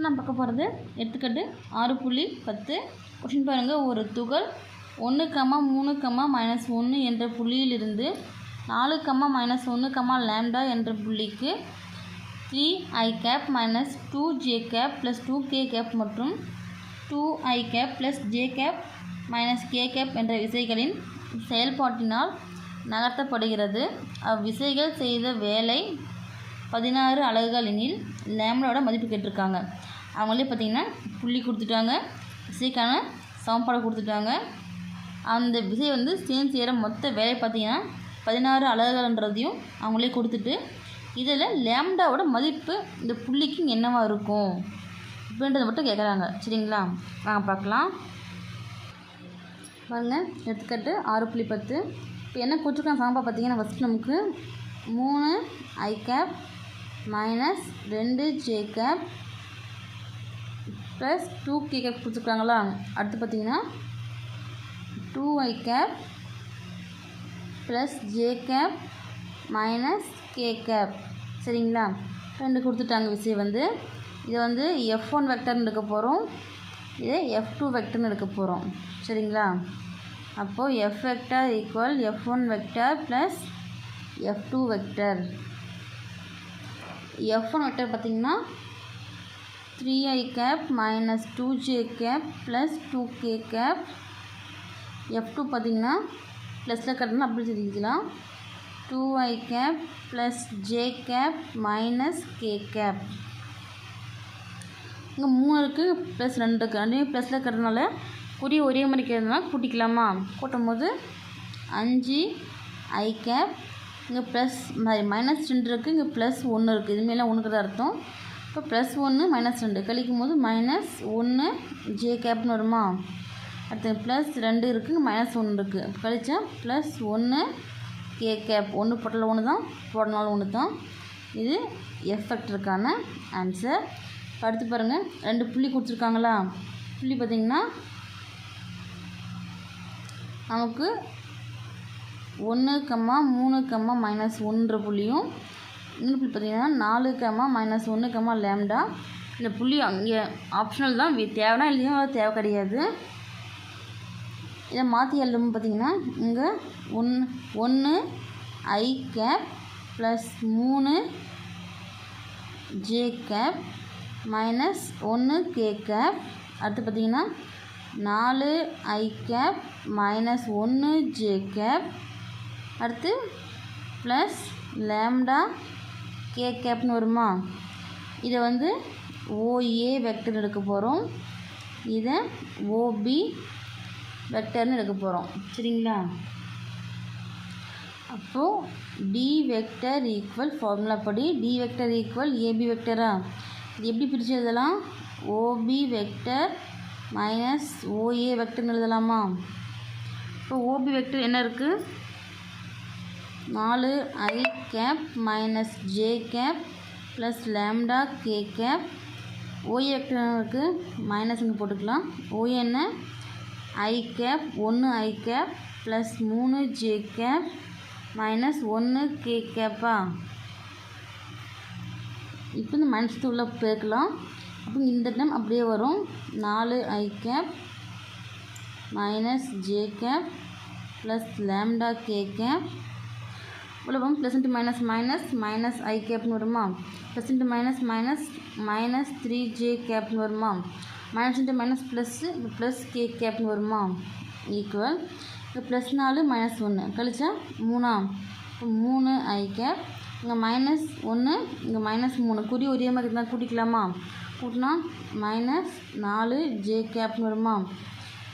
நான் பார்க்க போகிறது எடுத்துக்காட்டு ஆறு புள்ளி பத்து. கொஷின் பாருங்கள் ஒரு துகள் ஒன்று கம்மா மூணு கம்மா மைனஸ் ஒன்று என்ற புள்ளியிலிருந்து நாலு கம்மா மைனஸ் ஒன்று கம்மா லேம்டா என்ற புள்ளிக்கு three I cap minus two J cap plus two K cap மற்றும் two I cap plus J cap minus K cap என்ற விசைகளின் செயல்பாட்டினால் நகர்த்தப்படுகிறது. அவ்விசைகள் செய்த வேலை பதினாறு அலகுகள் எனில் லேம்டாவோட மதிப்பு கேட்டிருக்காங்க. அவங்களே பார்த்தீங்கன்னா புள்ளி கொடுத்துட்டாங்க. விசைக்கான சமன்பாடு கொடுத்துட்டாங்க. அந்த விசை வந்து சேர்ந்து செய்கிற மொத்த வேலை பார்த்தீங்கன்னா பதினாறு அலகுகள்ன்றதையும் அவங்களே கொடுத்துட்டு இதில் லேம்டாவோட மதிப்பு இந்த புள்ளிக்கு என்னவா இருக்கும்? அப்படின்றத மட்டும் கேட்குறாங்க. சரிங்களா? வாங்க பார்க்கலாம். பாருங்க எடுத்துக்கட்டு ஆறு புள்ளி பத்து. இப்போ என்ன கொடுத்துருக்காங்க? சாம்பா பார்த்தீங்கன்னா ஃபஸ்ட்டு நமக்கு மூணு ஐ கேப் மைனஸ் ரெண்டு J cap plus two K cap கொடுத்துருக்காங்களா? அடுத்து பார்த்தீங்கன்னா two Y cap plus J cap minus K cap சரிங்களா? ரெண்டு கொடுத்துட்டாங்க விஷயம் வந்து. இதை வந்து எஃப் ஒன் வெக்டர்னு எடுக்க போகிறோம் இது எஃப் டூ வெக்டர்னு எடுக்க போகிறோம் சரிங்களா? அப்போது F vector equal F one vector plus F two vector F one vector பார்த்திங்கன்னா three I cap minus two J cap plus two K cap F two பார்த்திங்கன்னா ப்ளஸில் கட்டணும் அப்படி தெரிஞ்சுக்கலாம் two I cap plus J cap minus K cap இங்கே மூணு இருக்குது plus ரெண்டு இருக்குது ரெண்டுமே ப்ளஸில் கட்டுறதுனால குறி ஒரே மாதிரி கேட்கறதுனால கூட்டிக்கலாமா? கூட்டும் போது அஞ்சு ஐ கேப் இங்கே ப்ளஸ் மாதிரி மைனஸ் ரெண்டு இருக்குது இங்கே ப்ளஸ் ஒன்று இருக்குது இதுமாரிலாம் ஒன்றுக்கு தான் அர்த்தம். இப்போ ப்ளஸ் ஒன்று மைனஸ் ரெண்டு. கழிக்கும் போது மைனஸ் ஒன்று ஜே கேப்னு வருமா? அடுத்து ப்ளஸ் ரெண்டு இருக்குது மைனஸ் ஒன்று இருக்குது கழிச்சா ப்ளஸ் ஒன்று கே கேப் ஒன்று போட்டால் ஒன்று தான் போடனாலும் ஒன்று தான் இது எஃபெக்டருக்கான ஆன்சர் அடுத்து பாருங்கள் ரெண்டு புள்ளி கொடுத்துருக்காங்களா? புள்ளி பார்த்திங்கன்னா நமக்கு ஒன்று கம்மா மூணு கம்மா மைனஸ் ஒன்ற புள்ளியும் இன்னும் புள்ளி பார்த்தீங்கன்னா நாலு கம்மா மைனஸ் ஒன்று கம்மா லேம்டா இந்த புள்ளி அங்கே ஆப்ஷனல் தான். வி- தேவைன்னா எழுதியும் தேவை கிடையாது. இதை மாற்றி எழுதும் பார்த்தீங்கன்னா இங்கே ஒன்று ஒன்று ஐ கேப் ப்ளஸ் மூணு ஜே கேப் மைனஸ் ஒன்று கே கேப் அடுத்து பார்த்தீங்கன்னா நாலு ஐ கேப் மைனஸ் ஒன்று ஜே கேப் அடுத்து ப்ளஸ் லேம்டா கே கேப்னு வருமா? இதை வந்து ஓஏ வெக்டர் எடுக்க போகிறோம் இதை ஓபி வெக்டர்னு எடுக்க போகிறோம் சரிங்களா? அப்போது டி வெக்டர் ஈக்குவல் ஃபார்முலா படி டி வெக்டர் ஈக்குவல் ஏபி வெக்டரா இது எப்படி பிரித்து எழுதலாம்? ஓபி வெக்டர் மைனஸ் ஓஏ வெக்டர்னு எழுதலாமா? இப்போ ஓபி வெக்டர் என்ன இருக்குது நாலு I cap minus J cap plus lambda K cap OA vector minus இங்கே போட்டுக்கலாம். ஓஎன்னு ஐ கேப் ஒன்று ஐ கேப் ப்ளஸ் மூணு ஜே கேப் மைனஸ் ஒன்று கே கேப்பா இப்போ இந்த மைனஸ் உள்ள பேர்க்கலாம். அப்போ இந்த டைம் அப்படியே வரும். நாலு I cap minus J cap plus lambda K cap இவ்வளோ வரும் plus into minus minus minus I கேப்னு வருமா? Plus into minus minus minus three J கேப்னு வருமா? Minus into minus plus plus K கேப்னு வருமா? ஈக்குவல் இப்போ ப்ளஸ் நாலு மைனஸ் ஒன்று கழிச்சா மூணா. இப்போ மூணு ஐ கேப் இங்கே மைனஸ் ஒன்று இங்கே மைனஸ் மூணு. குறி ஒரே மாதிரி இருந்தால் கூட்டிக்கலாமா? கூட்டினா மைனஸ் நாலு ஜே கேப்னு வருமா?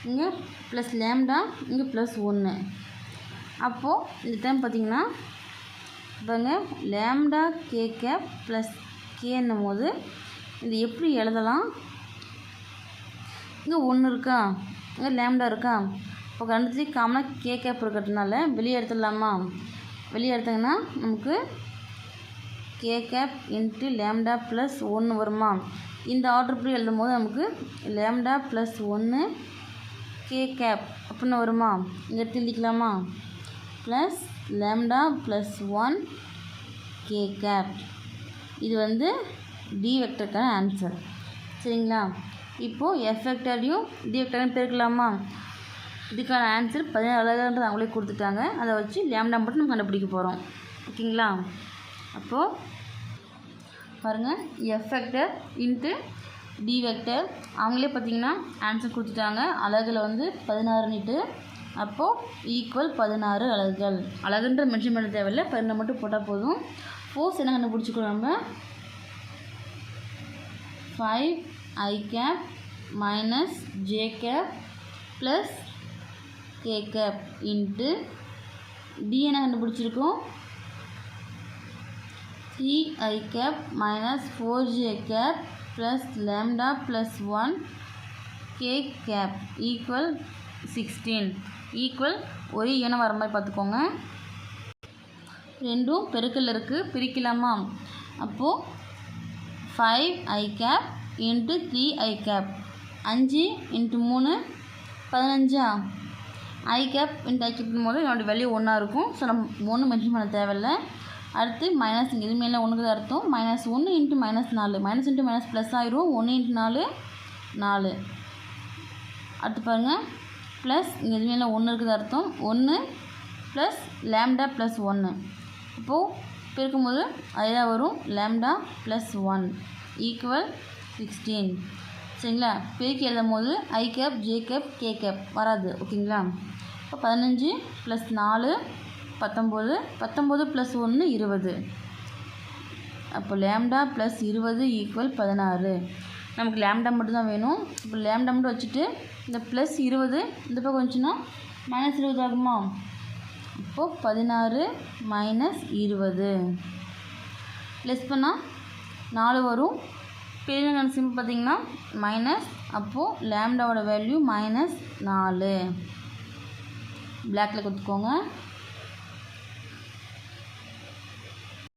இங்கே ப்ளஸ் லேம்டா இங்கே ப்ளஸ் ஒன்று அப்போது இந்த டைம் பார்த்தீங்கன்னா பாருங்க லேம்டா கே கேப் ப்ளஸ் கேன்னும் போது இது எப்படி எழுதலாம்? இங்கே ஒன்று இருக்கா? இங்கே லேம்டா இருக்கா? இப்போ ரெண்டுத்தையும் காமனாக கே கேப் இருக்கிறதுனால வெளியே எடுத்துடலாமா? வெளியே எடுத்தாங்கன்னா நமக்கு K cap into lambda plus ஒன்று வருமா? இந்த ஆர்டர் இப்படி எழுதும் போது நமக்கு லேம்டா ப்ளஸ் ஒன்று கே கேப் அப்படின்னு வருமா? இங்கே எடுத்து எழுதிக்கலாமா? Plus lambda plus one K cap. இது வந்து டி வெக்டருக்கான ஆன்சர் சரிங்களா? இப்போது எஃப் வெக்டரையும் டி வெக்டரையும் பெருக்கலாமா? இதுக்கான ஆன்சர் பதினாலுன்றது அவங்களே கொடுத்துட்டாங்க. அதை வச்சு லேம்டா மட்டும் நம்ம கண்டுபிடிக்க போகிறோம் ஓகேங்களா? அப்போது பாருங்கள் F vector into D vector அவங்களே பார்த்தீங்கன்னா ஆன்சர் கொடுத்துட்டாங்க. அழகில் வந்து பதினாறுன்னுட்டு அப்போது ஈக்குவல் பதினாறு அலகுகள். அலகுன்ற மென்ஷன் பண்ண தேவையில்லை பதினாறு மட்டும் போட்டால் போதும். ஃபோர்ஸ் என்ன கண்டுபிடிச்சிக்கிறோம் நம்ம? Five I cap minus J cap plus K cap into D என்ன கண்டுபிடிச்சிருக்கோம் three I cap minus four J cap plus lambda plus one K cap equal sixteen equal ஒரு ஈனம் வர மாதிரி பார்த்துக்கோங்க. ரெண்டும் பெருக்கல் இருக்குது பிரிக்கலாமா? அப்போது five i cap into three i cap அஞ்சு இன்ட்டு மூணு பதினஞ்சா? I cap into i cap போது என்னோடய வேல்யூ ஒன்றா இருக்கும். ஸோ நம்ம ஒன்று மென்ஷன் பண்ண தேவையில்ல. அடுத்து மைனஸ் இங்கே எதுவுமே ஒன்றுக்கு தான் அர்த்தம். மைனஸ் ஒன்று இன்ட்டு மைனஸ் நாலு. மைனஸ் இன்ட்டு மைனஸ் ப்ளஸ் ஆயிரும். ஒன்று இன்ட்டு நாலு நாலு. அடுத்து பாருங்கள் ப்ளஸ் இங்கே எதுவுமே இல்லை ஒன்று இருக்குது அர்த்தம்? ஒன்று ப்ளஸ் லேம்டா ப்ளஸ் ஒன்று இப்போது பெருக்கும்போது அதுதான் வரும் lambda plus one equal sixteen சரிங்களா? பெருக்கி எழுதும் போது i cap j cap k cap வராது. ஓகேங்களா? இப்போ பதினஞ்சு ப்ளஸ் நாலு பத்தொம்போது. பத்தொம்போது ப்ளஸ் ஒன்று இருபது. அப்போ லேம்டா ப்ளஸ் இருபது ஈக்குவல் பதினாறு. நமக்கு லேம்டா மட்டும் தான் வேணும். இப்போ லேம்டா மட்டும் வச்சுட்டு இந்த ப்ளஸ் இருபது இந்த பக்கம் வந்துச்சுன்னா மைனஸ் இருபது ஆகுமா? இப்போது பதினாறு மைனஸ் இருபது. ப்ளஸ் பண்ணால் நாலு வரும். பெரிய சிம்பிள் பார்த்திங்கன்னா மைனஸ் அப்போது லேம்டாவோட வேல்யூ மைனஸ் நாலு. பிளாக்கில் கொடுத்துக்கோங்க.